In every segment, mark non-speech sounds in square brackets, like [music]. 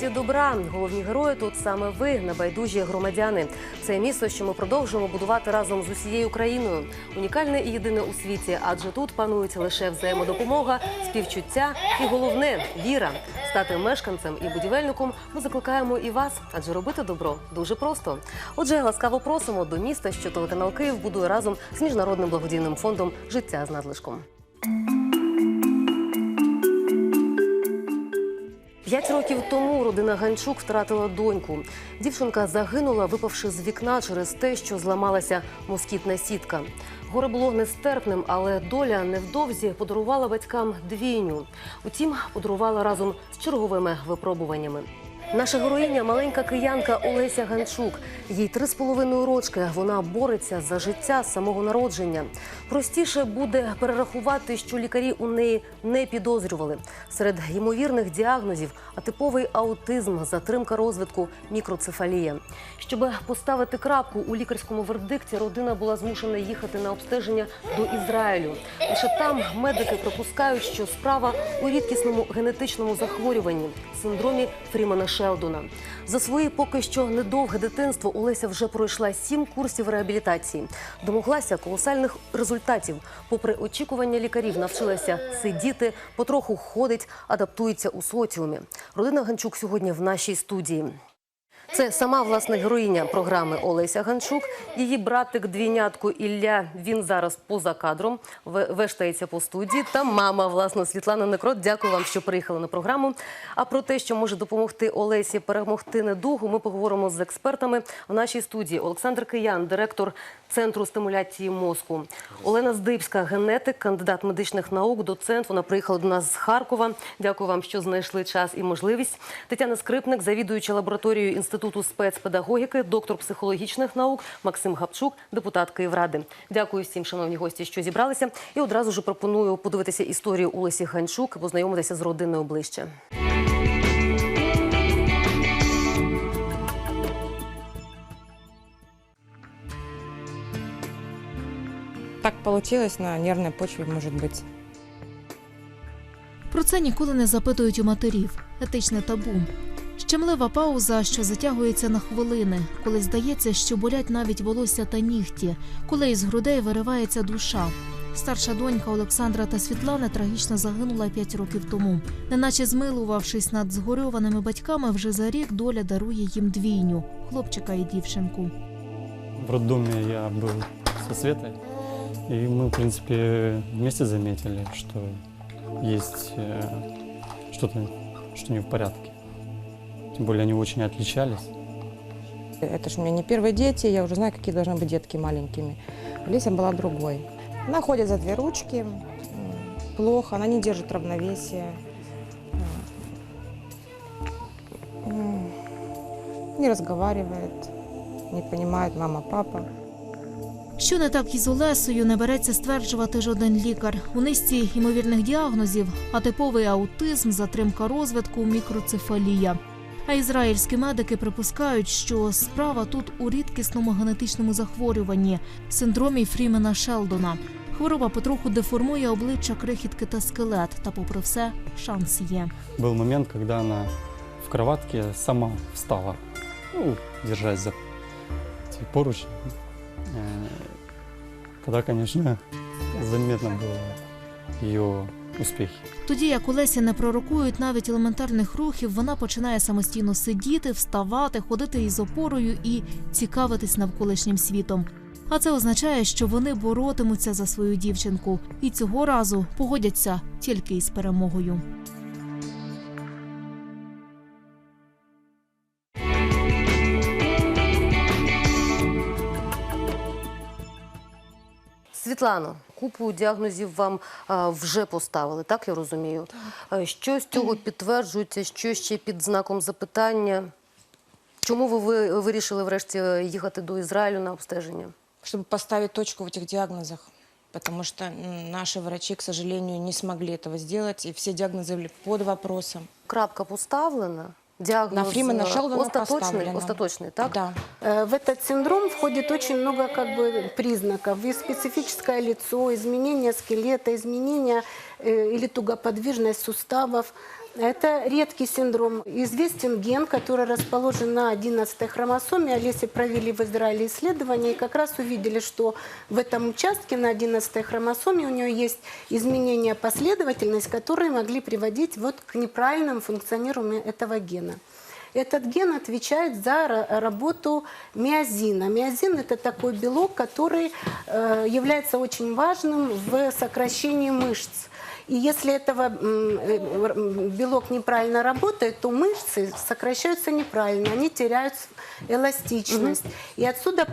Місті добра. Головні герої тут саме ви, небайдужі громадяни. Це місто, що ми продовжуємо будувати разом з усією країною. Унікальне і єдине у світі, адже тут панують лише взаємодопомога, співчуття і головне віра. Стати мешканцем і будівельником ми закликаємо і вас, адже робити добро дуже просто. Отже, ласкаво просимо до міста, що телеканал Київ будує разом з міжнародним благодійним фондом Життя з надлишком. П'ять років тому родина Ганчук втратила доньку. Дівчинка загинула, випавши з вікна через те, що зламалася москітна сітка. Горе було нестерпним, але доля невдовзі подарувала батькам двійню. Утім, подарувала разом з черговими випробуваннями. Наша героїня маленька киянка Олеся Ганчук. Їй три з половиною рочки. Вона бореться за життя з самого народження. Простіше буде перерахувати, що лікарі у неї не підозрювали. Серед ймовірних діагнозів атиповий аутизм, затримка розвитку, мікроцефалія. Щоб поставити крапку у лікарському вердикті, родина була змушена їхати на обстеження до Ізраїлю. Лише там медики припускають, що справа у рідкісному генетичному захворюванні синдромі Фрімана Шелдона. За свої поки що недовге дитинство Олеся вже пройшла сім курсів реабілітації. Домоглася колосальних результатів. Попри очікування лікарів, навчилася сидіти, потроху ходить, адаптується у соціумі. Родина Ганчук сьогодні в нашій студії. Це сама власне героїня програми Олеся Ганчук. Її братик двійнятко Ілля. Він зараз поза кадром ве- вештається по студії. Та мама власне Світлана Некрот. Дякую вам, що приїхали на програму. А про те, що може допомогти Олесі перемогти недугу, ми поговоримо з експертами в нашій студії. Олександр Киян, директор центру стимуляції мозку. Олена Здибська, генетик, кандидат медичних наук, доцент. Вона приїхала до нас з Харкова. Дякую вам, що знайшли час і можливість. Тетяна Скрипник, завідуюча лабораторією інституту спецпедагогіки, доктор психологічних наук, Максим Гапчук, депутат Київради. Дякую всім, шановні гості, що зібралися. І одразу ж пропоную подивитися історію Олесі Ганчук, познайомитися з родиною ближче. Так получилось на нервной почве, может быть. Про це ніколи не запитують у матерів. Етичне табу. Щемлива пауза, що затягується на хвилини, коли здається, що болять навіть волосся та нігті, коли із грудей виривається душа. Старша донька Олександра та Світлани трагічно загинула п'ять років тому. Неначе змилувавшись над згорьованими батьками, вже за рік доля дарує їм двійню хлопчика і дівчинку. В роддоме я был со Светой, и мы, в принципе, вместе заметили, что есть э, что-то, что не в порядке. Тем более они очень отличались. Это ж у меня не первые дети, я уже знаю, какие должны быть детки маленькими. Леся была другой. Она ходит за две ручки, м, плохо, она не держит равновесие. М, Не разговаривает, не понимает мама, папа. Що не так із Олесою, не береться стверджувати жоден лікар. У низці ймовірних діагнозів атиповий аутизм, затримка розвитку, мікроцефалія. А ізраїльські медики припускають, що справа тут у рідкісному генетичному захворюванні синдромі Фрімена Шелдона. Хвороба потроху деформує обличчя, крихітки та скелет. Та, попри все, шанс є. Был момент, когда она в кроватке сама встала, ну, держась за эти поручни. Э, Тогда, конечно, заметно было ее успехи. Тоді як Олесі не пророкують навіть елементарних рухів, вона починає самостійно сидіти, вставати, ходити із опорою і цікавитись навколишнім світом. А це означає, що вони боротимуться за свою дівчинку і цього разу погодяться тільки із перемогою. Світлано, купу діагнозів вам а, вже поставили, так я розумію. Е, Що з цього підтверджується, що ще під знаком запитання? Чому ви, ви вирішили врешті е, їхати до Ізраїлю на обстеження? Чтобы поставить точку в этих диагнозах. Потому что м, наши врачи, к сожалению, не смогли этого сделать, и все диагнозы были под вопросом. Крапка поставлена. Діагноз На Фрімена е, Шелдона остаточний, поставлено. остаточний, так? Да. Э, В этот синдром входит очень много как бы признаков. И специфическое лицо, изменение скелета, изменение э, или тугоподвижность суставов, Это редкий синдром. Известен ген, который расположен на 11 хромосоме. Олесе провели в Израиле исследования и как раз увидели, что в этом участке на 11 хромосоме у нее есть изменения последовательность, которые могли приводить вот к неправильному функционированию этого гена. Этот ген отвечает за ра- работу миозина. Миозин – это такой белок, который э, является очень важным в сокращении мышц. И если этого э, белок неправильно работает, то мышцы сокращаются неправильно, они теряют эластичность. И отсюда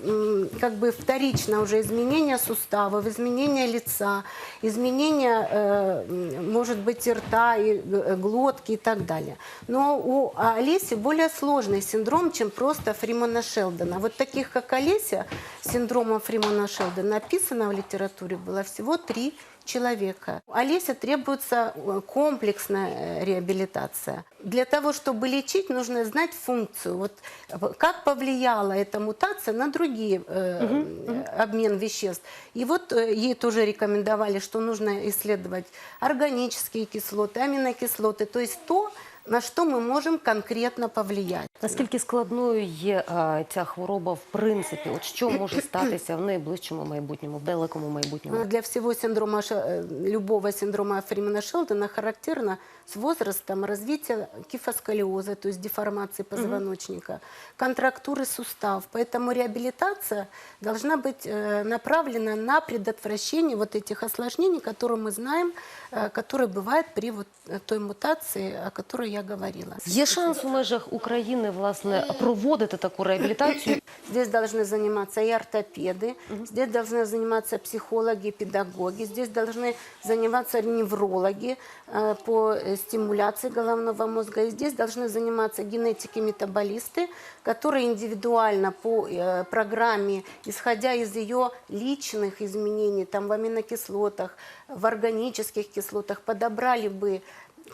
м, как бы вторично уже изменение суставов, изменение лица, изменение, э, может быть, и рта, и э, глотки и так далее. Но у Олеси более сложный синдром, чем просто Фримана Шелдона. Вот таких, как Олеся, синдромом Фримана Шелдона написано в литературе было всего три человека. Олеся требуется э, комплексная э, реабилитация. Для того, чтобы лечить, нужно знать функцию. Вот э, как повлияла эта мутация на другие э, обмен веществ. И вот э, ей тоже рекомендовали, что нужно исследовать органические кислоты, аминокислоты, то есть то, на що ми можемо конкретно повлияти. Наскільки складною є а, ця хвороба в принципі? От що може статися в найближчому майбутньому, в далекому майбутньому? Для всього синдрома, э, любого синдрома Фримена Шелдона характерно с возрастом развитие кифосколиоза, то есть деформации позвоночника, контрактуры сустав. Поэтому реабилитация должна быть э, направлена на предотвращение вот этих осложнений, которые мы знаем, э, которые бывают при вот э, той мутации, о которой я говорила. Є шанс у межах України власне проводити таку реабілітацію? [coughs] Здесь должны заниматься и ортопеды, здесь должны заниматься психологи, педагоги, здесь должны заниматься неврологи э, по э, стимуляции головного мозга, и здесь должны заниматься генетики-метаболисты, которые индивидуально по э, программе, исходя из ее личных изменений там, в аминокислотах, в органических кислотах, подобрали бы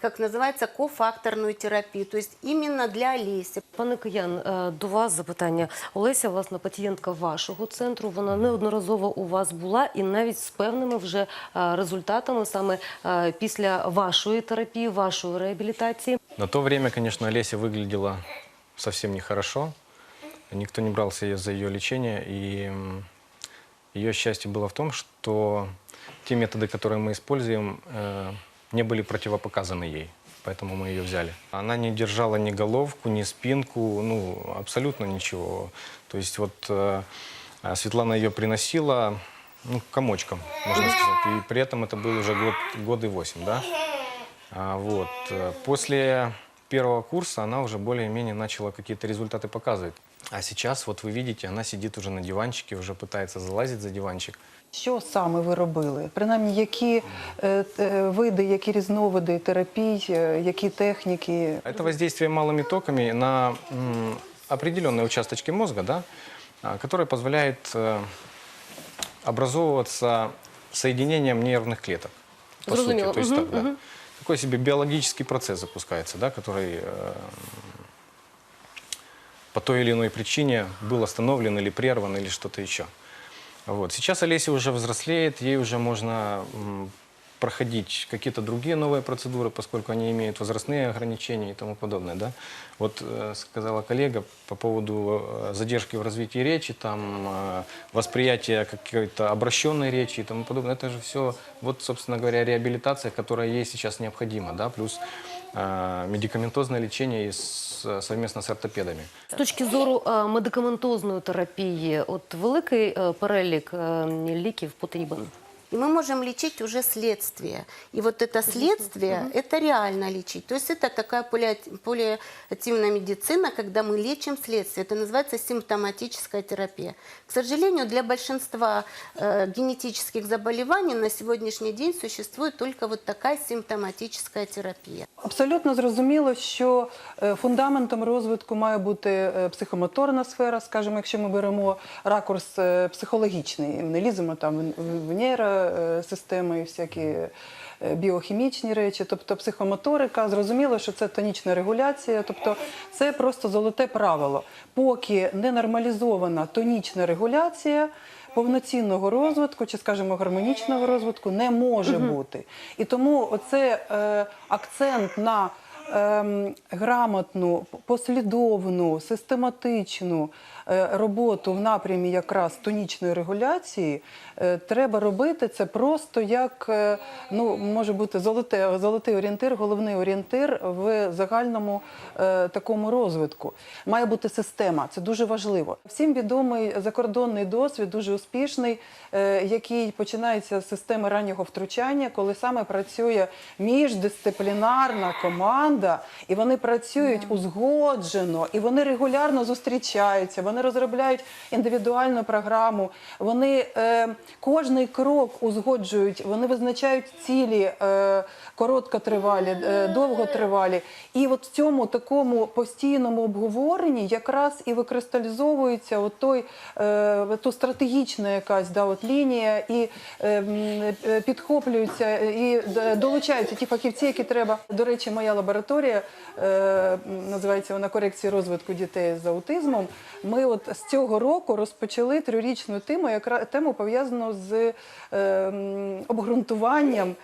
как называется, кофакторную терапию, то есть именно для Олеси. Пане Киян, е, до вас запитання. Олеся, власне, пацієнтка вашого центру. Вона неодноразово у вас була і навіть з певними вже е, результатами саме е, після вашої терапії, вашої реабілітації. На то время, конечно, Олеся выглядела совсем нехорошо. Никто не брался её за ее лечение. И м, ее счастье было в том, что те методы, которые мы используем, э, не были противопоказаны ей. Поэтому мы ее взяли. Она не держала ни головку, ни спинку, ну, абсолютно ничего. То есть вот э, Светлана ее приносила ну, комочком, можно сказать. И при этом это был уже год, год и восемь, да? А, Вот. э, После первого курса она уже более-менее начала какие-то результаты показывать. А сейчас, вот вы видите, она сидит уже на диванчике, уже пытается залазить за диванчик. Що саме ви робили? Принаймні, які е, е, види, які різновиди терапій, е, які техніки? Это воздействие малыми токами на м, определенные участочки мозга, да, а, которые позволяют э, образовываться соединением нервных клеток. По сути, Зрозуміло. то есть Мгм, так, да. мгм. Такой себе биологический процесс запускается, да, который э, по той или иной причине был остановлен или прерван или что-то еще. Вот. Сейчас Олеся уже взрослеет, ей уже можно проходить какие-то другие новые процедуры, поскольку они имеют возрастные ограничения и тому подобное. Да? Вот э, сказала коллега по поводу э, задержки в развитии речи, там, э, восприятия какой-то обращенной речи и тому подобное. Это же все, вот, собственно говоря, реабилитация, которая ей сейчас необходима, да? плюс медикаментозное лечение совместно с ортопедами. З точки зору медикаментозної терапії, от великий е, перелік е, ліків потрібен. И мы можем лечить уже следствие. И вот это следствие, это реально лечить. То есть это такая паллиати- паллиативная медицина, когда мы лечим следствие. Это называется симптоматическая терапия. К сожалению, для большинства э, генетических заболеваний на сегодняшний день существует только вот такая симптоматическая терапия. Абсолютно зрозуміло, що е, фундаментом розвитку має бути е, психомоторна сфера, скажімо, якщо ми беремо ракурс е, психологічний, не ліземо там в- в нейросистеми і всякі е, біохімічні речі, тобто психомоторика, зрозуміло, що це тонічна регуляція, тобто це просто золоте правило. Поки не нормалізована тонічна регуляція, повноцінного розвитку чи, скажімо, гармонічного розвитку не може бути. І тому оце е, акцент на ем, грамотну, послідовну, систематичну е, роботу в напрямі якраз тонічної регуляції е, треба робити це просто як е, ну може бути золоте, золотий орієнтир, головний орієнтир в загальному е, такому розвитку. Має бути система, це дуже важливо. Всім відомий закордонний досвід, дуже успішний, е, який починається з системи раннього втручання, коли саме працює міждисциплінарна команда, і вони працюють узгоджено, і вони регулярно зустрічаються, вони розробляють індивідуальну програму, вони е, кожний крок узгоджують, вони визначають цілі е, короткотривалі, е, довготривалі. І от в цьому такому постійному обговоренні якраз і викристалізовується от той, е, ту стратегічна якась да, от лінія, і е, е, підхоплюються і долучаються ті фахівці, які треба. До речі, моя лабораторія е, м, називається вона корекції розвитку дітей з аутизмом. Ми от з цього року розпочали трирічну тему, яка тему пов'язану з е, обґрунтуванням е,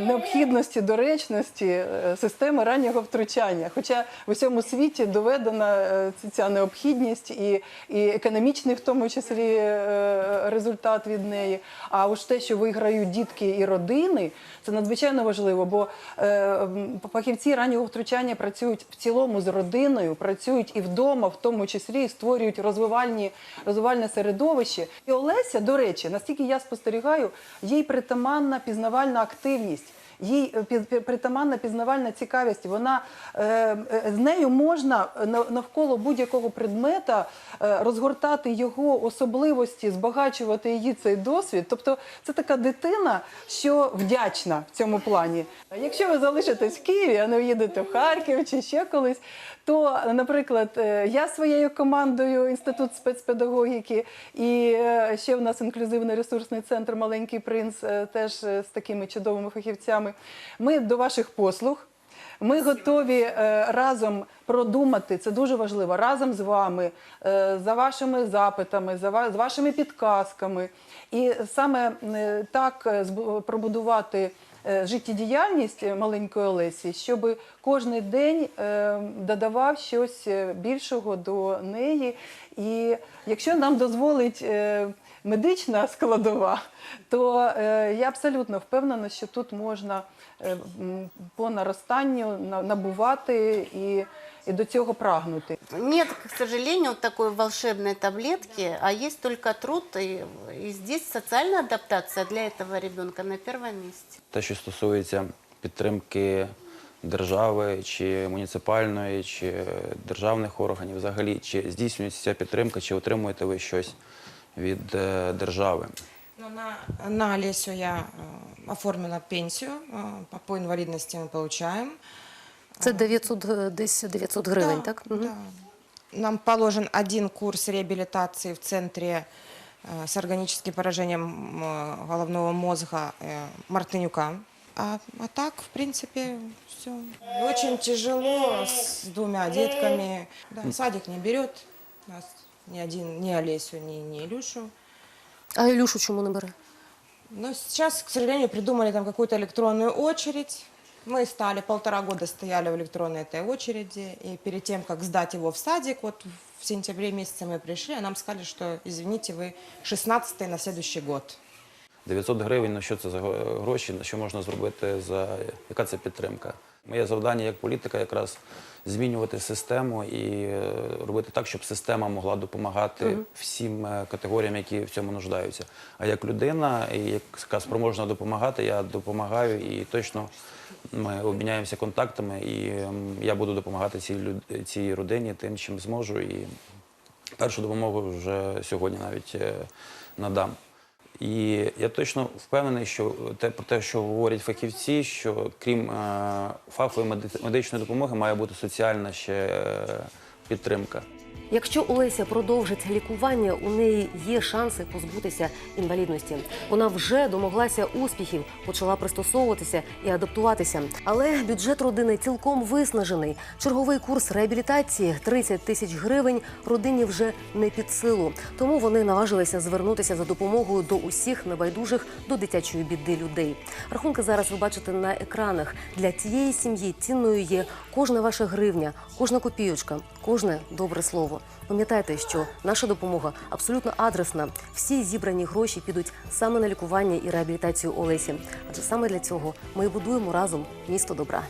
необхідності, доречності е, системи раннього втручання. Хоча в усьому світі доведена е, ця необхідність і, і економічний, в тому числі, е, результат від неї. А уж те, що виграють дітки і родини, це надзвичайно важливо, бо е, фахівці раннього втручання працюють в цілому з родиною, працюють і вдома, в тому числі, і створюють розвивальні, розвивальне середовище. І Олеся, до речі, наскільки я спостерігаю, їй притаманна пізнавальна активність. Їй е, притаманна пізнавальна цікавість. Вона е, е, з нею можна навколо будь-якого предмета розгортати його особливості, збагачувати її цей досвід. Тобто, це така дитина, що вдячна в цьому плані. Якщо ви залишитесь в Києві, а не їдете в Харків чи ще колись, то, наприклад, е, я своєю командою інститут спецпедагогіки, і е, ще в нас інклюзивний ресурсний центр Маленький принц, е, теж з такими чудовими фахівцями. Ми до ваших послуг. Ми готові е, разом продумати, це дуже важливо, разом з вами, е, за вашими запитами, за вашими підказками. І саме е, так пробудувати життєдіяльність маленької Олесі, щоб кожен день додавав щось більшого до неї. І якщо нам дозволить медична складова, то я абсолютно впевнена, що тут можна по наростанню на- набувати і, і до цього прагнути. Нет, к сожалению, такой волшебной таблетки, а есть только труд, и, и здесь социальная адаптация для этого ребенка на первом месте. Те, що стосується підтримки держави, чи муніципальної, чи державних органів, взагалі, чи здійснюється ця підтримка, чи отримуєте ви щось від е, держави? Ну, на, на Олесю я э, оформила пенсию, э, по- инвалидности мы получаем. Це 900, е, десь 900 гривень, Да, так? Да. Нам положен один курс реабилитации в центре э, с органическим поражением э, головного мозга э, Мартынюка. А, а так, в принципе, все. Очень тяжело с двумя детками. Да, садик не берет нас ни один, ни Олесю, ни, ни Илюшу. А Ілюшу чому не бере? Но сейчас, к сожалению, придумали там какую-то электронную очередь. Мы стали, полтора года стояли в электронной этой очереди, и перед тем, как сдать его в садик, вот в сентябре месяце мы пришли, а нам сказали, что, извините, вы 16 на следующий год. 900 гривень, на що це за гро- гроші, на що можна зробити, за яка це підтримка? Моє завдання як політика якраз змінювати систему і е, робити так, щоб система могла допомагати всім е, категоріям, які в цьому нуждаються. А як людина, яка спроможна допомагати, я допомагаю і точно ми обміняємося контактами, і ем, я буду допомагати цій люд- цій родині тим, чим зможу. І першу допомогу вже сьогодні навіть е, надам. І я точно впевнений, що те про те, що говорять фахівці, що крім е, фахової медичної допомоги має бути соціальна ще е, підтримка. Якщо Олеся продовжить лікування, у неї є шанси позбутися інвалідності. Вона вже домоглася успіхів, почала пристосовуватися і адаптуватися. Але бюджет родини цілком виснажений. Черговий курс реабілітації 30 тисяч гривень родині вже не під силу. Тому вони наважилися звернутися за допомогою до усіх небайдужих до дитячої біди людей. Рахунки зараз ви бачите на екранах. Для цієї сім'ї цінною є кожна ваша гривня, кожна копійочка, кожне добре слово. Пам'ятайте, що наша допомога абсолютно адресна. Всі зібрані гроші підуть саме на лікування і реабілітацію Олесі. Адже саме для цього ми будуємо разом місто добра.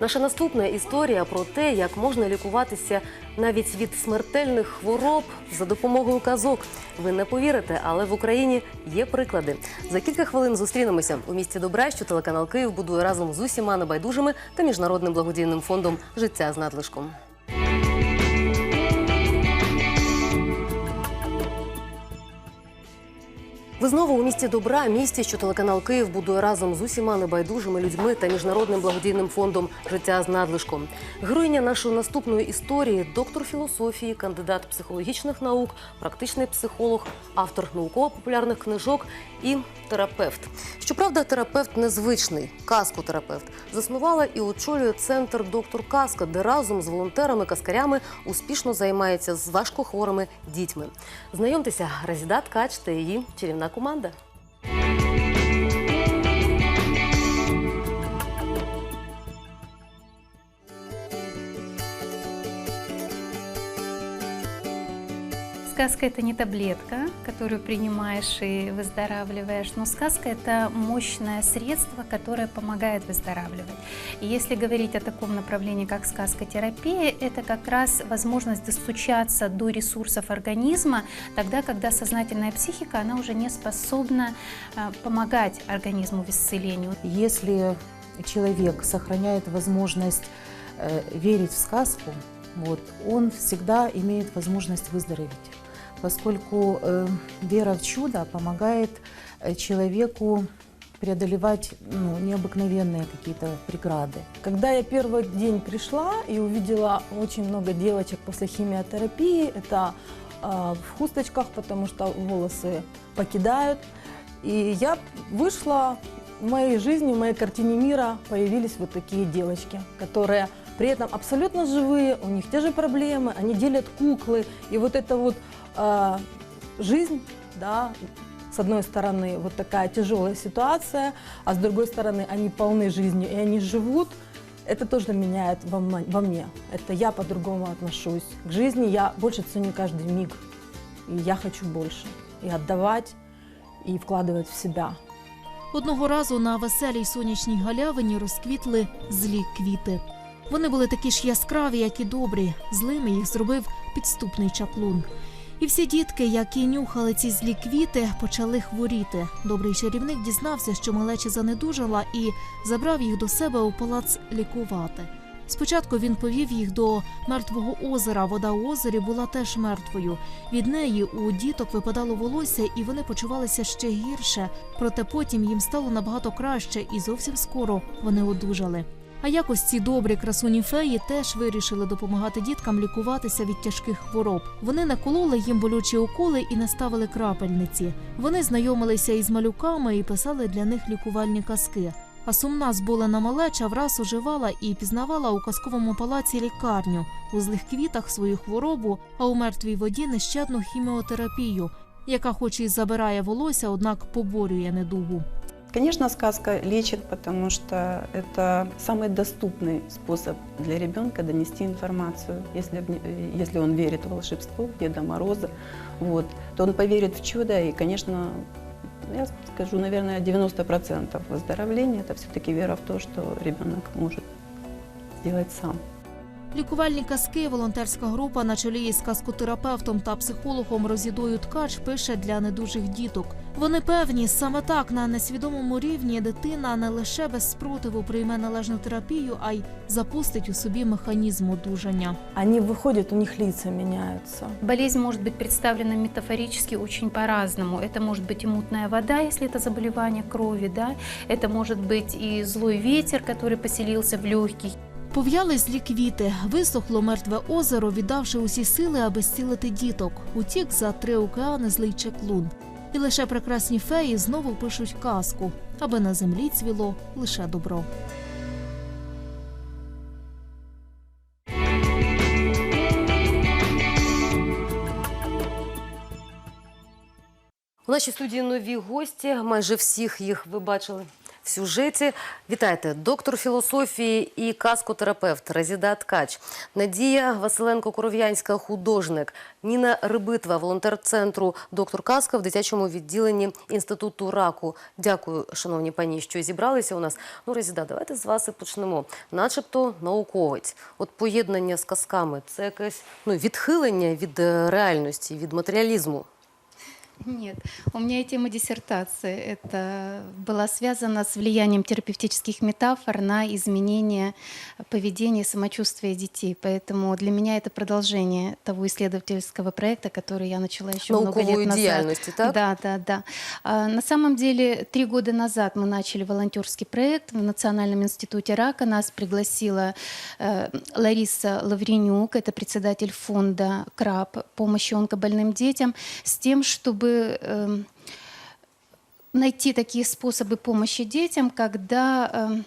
Наша наступна історія про те, як можна лікуватися навіть від смертельних хвороб за допомогою казок. Ви не повірите, але в Україні є приклади. За кілька хвилин зустрінемося у місті Добра, що телеканал Київ будує разом з усіма небайдужими та міжнародним благодійним фондом Життя з надлишком. Ви знову у місті добра, місті, що телеканал Київ будує разом з усіма небайдужими людьми та міжнародним благодійним фондом Життя з надлишком. Героїня нашої наступної історії доктор філософії, кандидат психологічних наук, практичний психолог, автор науково-популярних книжок і терапевт. Щоправда, терапевт незвичний, казкотерапевт. Заснувала і очолює центр доктор Казка, де разом з волонтерами-каскарями успішно займається з важкохворими дітьми. Знайомтеся, Резіда Ткач та її чарівна команда. Сказка это не таблетка, которую принимаешь и выздоравливаешь, но сказка это мощное средство, которое помогает выздоравливать. И если говорить о таком направлении, как сказкотерапия, это как раз возможность достучаться до ресурсов организма, тогда, когда сознательная психика, она уже не способна а, помогать организму в исцелении. Если человек сохраняет возможность э, верить в сказку, вот, он всегда имеет возможность выздороветь, поскольку э, вера в чудо помогает э, человеку преодолевать ну, необыкновенные какие-то преграды. Когда я первый день пришла и увидела очень много девочек после химиотерапии, это э, в хусточках, потому что волосы покидают. И я вышла, в моей жизни, в моей картине мира появились вот такие девочки, которые при этом абсолютно живые, у них те же проблемы, они делят куклы. И вот эта вот э, жизнь, да, с одной стороны, вот такая тяжелая ситуация, а с другой стороны, они полны жизнью, и они живут, это тоже меняет во, м- во мне. Это я по-другому отношусь к жизни, я больше ценю каждый миг. И я хочу больше. И отдавать, и вкладывать в себя. Одного разу на веселій сонячній галявині розквітли злі квіти. Вони були такі ж яскраві, як і добрі. Злими їх зробив підступний чаклун. І всі дітки, які нюхали ці злі квіти, почали хворіти. Добрий чарівник дізнався, що малеча занедужала, і забрав їх до себе у палац лікувати. Спочатку він повів їх до мертвого озера. Вода у озері була теж мертвою. Від неї у діток випадало волосся, і вони почувалися ще гірше. Проте потім їм стало набагато краще, і зовсім скоро вони одужали. А якось ці добрі красуні феї теж вирішили допомагати діткам лікуватися від тяжких хвороб. Вони накололи їм болючі уколи і наставили крапельниці. Вони знайомилися із малюками і писали для них лікувальні казки. А сумна зболена малеча враз оживала і пізнавала у казковому палаці лікарню, у злих квітах свою хворобу, а у мертвій воді нещадну хіміотерапію, яка, хоч і забирає волосся, однак поборює недугу. Конечно, сказка лечит, потому что это самый доступный способ для ребенка донести информацию. Если, в не- если он верит в волшебство, в Деда Мороза, вот, то он поверит в чудо. И, конечно, я скажу, наверное, 90% выздоровления – это все-таки вера в то, что ребенок может сделать сам. Лікувальні казки волонтерська група на чолі із казкотерапевтом та психологом Розідою Ткач пише для недужих діток. Вони певні, саме так на несвідомому рівні дитина не лише без спротиву прийме належну терапію, а й запустить у собі механізм одужання. Они выходят, у них лица меняются. Болезнь может быть представлена метафорически очень по-разному. Это может быть и мутная вода, если это заболевание крови, да? это может быть и злой ветер, который поселился в легких, Пов'яли злі квіти, висохло мертве озеро, віддавши усі сили, аби зцілити діток. Утік за три океани злий чеклун. І лише прекрасні феї знову пишуть казку, аби на землі цвіло лише добро. У нашій студії нові гості. Майже всіх їх ви бачили сюжеті. Вітайте, доктор філософії і казкотерапевт Разіда Ткач, Надія Василенко-Коров'янська, художник, Ніна Рибитва, волонтер центру доктор Казка в дитячому відділенні інституту раку. Дякую, шановні пані, що зібралися у нас. Ну, Разіда, давайте з вас і почнемо. Начебто науковець. От поєднання з казками це якесь ну відхилення від е, реальності, від матеріалізму. Нет, у меня и тема диссертации это была связана с влиянием терапевтических метафор на изменение поведения и самочувствия детей. Поэтому для меня это продолжение того исследовательского проекта, который я начала еще много Наукової лет назад. діяльності, так? Да, да, да. А, На самом деле, три года назад мы начали волонтерский проект в Национальном институте рака. Нас пригласила э, Лариса Лавренюк, это председатель фонда КРАП помощи онкобольным детям, с тем, чтобы эм, найти такие способы помощи детям, когда эм,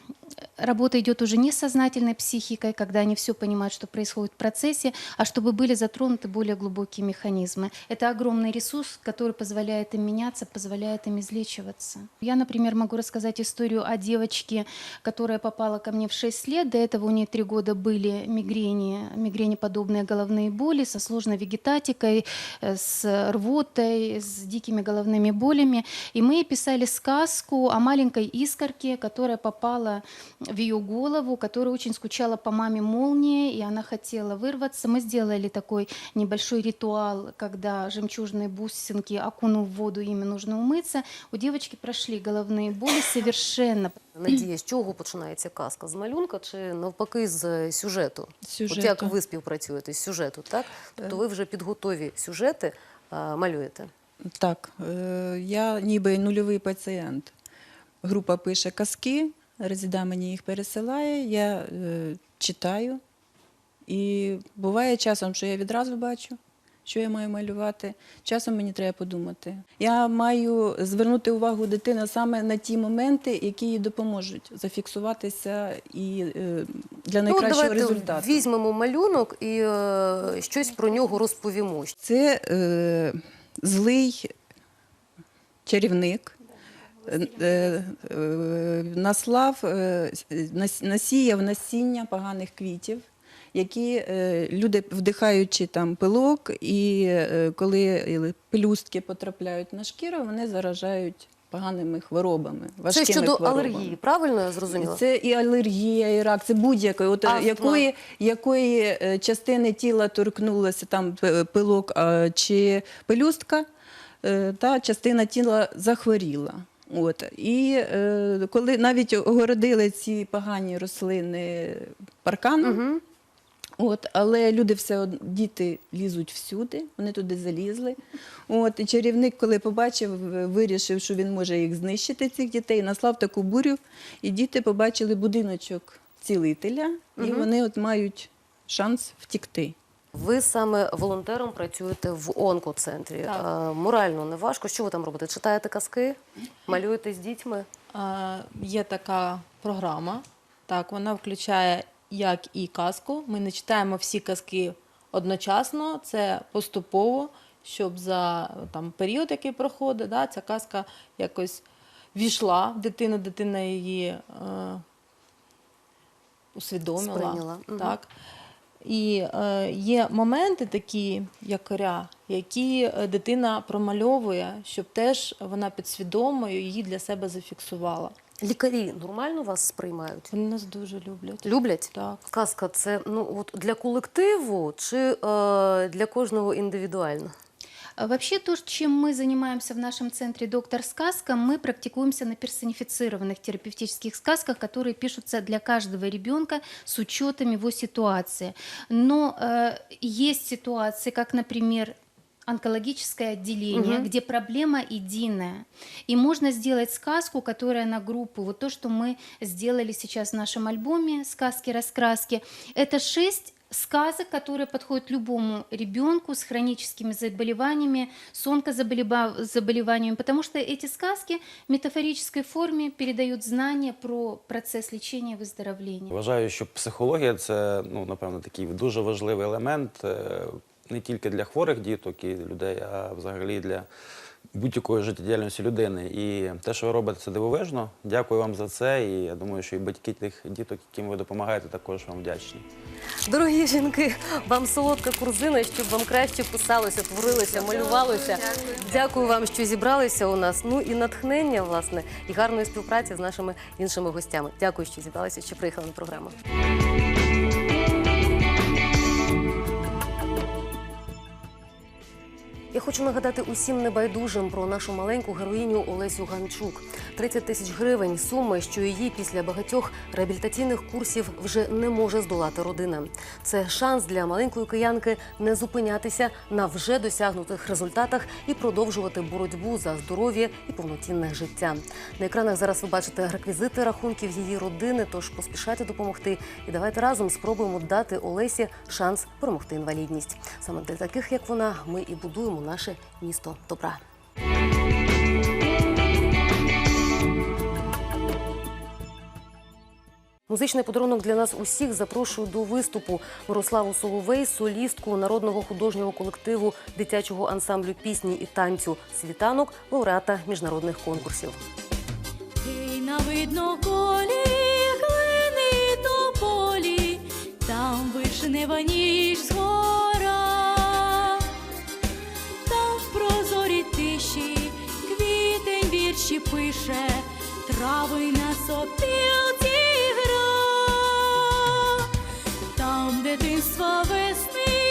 работа идет уже не с сознательной психикой, когда они все понимают, что происходит в процессе, а чтобы были затронуты более глубокие механизмы. Это огромный ресурс, который позволяет им меняться, позволяет им излечиваться. Я, например, могу рассказать историю о девочке, которая попала ко мне в 6 лет. До этого у нее 3 года были мигрени, мигренеподобные головные боли со сложной вегетатикой, э, с рвотой, с дикими головными болями. И мы писали сказку о маленькой искорке, которая попала в ее голову, которая очень скучала по маме молнии, и она хотела вырваться. Мы сделали такой небольшой ритуал, когда жемчужные бусинки, окунув в воду, ими нужно умыться. У девочки прошли головные боли совершенно. Надія, з чого починається казка? З малюнка чи навпаки з сюжету? От як ви співпрацюєте з сюжету, так? Тобто ви вже підготові сюжети а, малюєте. Так, е, я ніби нульовий пацієнт. Група пише казки, Резіда мені їх пересилає, я е, читаю. І буває часом, що я відразу бачу, що я маю малювати. Часом мені треба подумати. Я маю звернути увагу дитини саме на ті моменти, які їй допоможуть зафіксуватися і е, для найкращого ну, результату. візьмемо малюнок і е, щось про нього розповімо. Це е, злий чарівник. Е, е, Наслав, е, насіяв насіння поганих квітів, які люди, вдихаючи там пилок, і коли пелюстки потрапляють на шкіру, вони заражають поганими хворобами. Це щодо хворобами. алергії, правильно я зрозуміла? Це і алергія, і рак, це будь-якої. От, Астма. якої, якої частини тіла торкнулася там пилок чи пелюстка, та частина тіла захворіла. От. І е, коли навіть огородили ці погані рослини парканом, Угу. От, але люди все од- діти лізуть всюди, вони туди залізли. От, і чарівник, коли побачив, вирішив, що він може їх знищити, цих дітей, наслав таку бурю, і діти побачили будиночок цілителя, і Мгм. вони от мають шанс втікти. Ви саме волонтером працюєте в онкоцентрі. Так. А, морально не важко. Що ви там робите? Читаєте казки? Малюєте з дітьми? А, Є така програма. Так, вона включає як і казку. Ми не читаємо всі казки одночасно, це поступово, щоб за там, період, який проходить, да, ця казка якось війшла в дитину, дитина її е, усвідомила. Сприйняла. Так. І е, є моменти такі якоря, які е, дитина промальовує, щоб теж вона підсвідомою її для себе зафіксувала. Лікарі нормально вас сприймають? Вони нас дуже люблять. Люблять? Так. Сказка це ну от для колективу чи е, для кожного індивідуально? А Вообще то, чем мы занимаемся в нашем центре «Доктор Сказка», мы практикуемся на персонифицированных терапевтических сказках, которые пишутся для каждого ребенка с учетом его ситуации. Но э, есть ситуации, как, например, онкологическое отделение, Мгм. где проблема единая. И можно сделать сказку, которая на группу. Вот то, что мы сделали сейчас в нашем альбоме «Сказки-раскраски». Это шесть сказок, которые подходят любому ребенку с хроническими заболеваниями, с онкозаболева- заболеваниями, потому что эти сказки в метафорической форме передают знания про процесс лечения и выздоровления. Вважаю, що психологія це ну, напевно такий дуже важливий елемент е, не тільки для хворих діток і людей, а взагалі для будь-якої життєдіяльності людини. І те, що ви робите, це дивовижно. Дякую вам за це. І я думаю, що і батьки тих діток, яким ви допомагаєте, також вам вдячні. Дорогі жінки, вам солодка курзина, щоб вам краще писалося, творилося, малювалося. Дякую вам, що зібралися у нас. Ну і натхнення, власне, і гарної співпраці з нашими іншими гостями. Дякую, що зібралися, що приїхали на програму. Я хочу нагадати усім небайдужим про нашу маленьку героїню Олесю Ганчук. 30 тисяч гривень суми, що її після багатьох реабілітаційних курсів вже не може здолати родина. Це шанс для маленької киянки не зупинятися на вже досягнутих результатах і продовжувати боротьбу за здоров'я і повноцінне життя. На екранах зараз ви бачите реквізити рахунків її родини. Тож поспішайте допомогти. І давайте разом спробуємо дати Олесі шанс перемогти інвалідність. Саме для таких, як вона, ми і будуємо наше місто добра. Музичний подарунок для нас усіх запрошую до виступу. Мирославу Соловей, солістку народного художнього колективу дитячого ансамблю пісні і танцю. Світанок, лауреата міжнародних конкурсів. На видно колі, глини тополі, там вишнева ніч згора, там в прозорі тиші квітень вірші пише, трави на сопілці там дитинства весни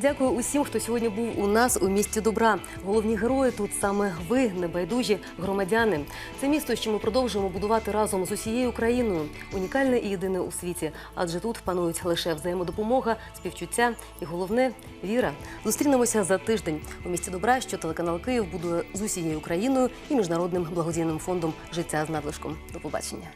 Дякую усім, хто сьогодні був у нас у місті добра. Головні герої тут саме ви, небайдужі громадяни. Це місто, що ми продовжуємо будувати разом з усією країною. Унікальне і єдине у світі. Адже тут панують лише взаємодопомога, співчуття і головне віра. Зустрінемося за тиждень у місті добра, що телеканал Київ будує з усією країною і міжнародним благодійним фондом Життя з надлишком. До побачення.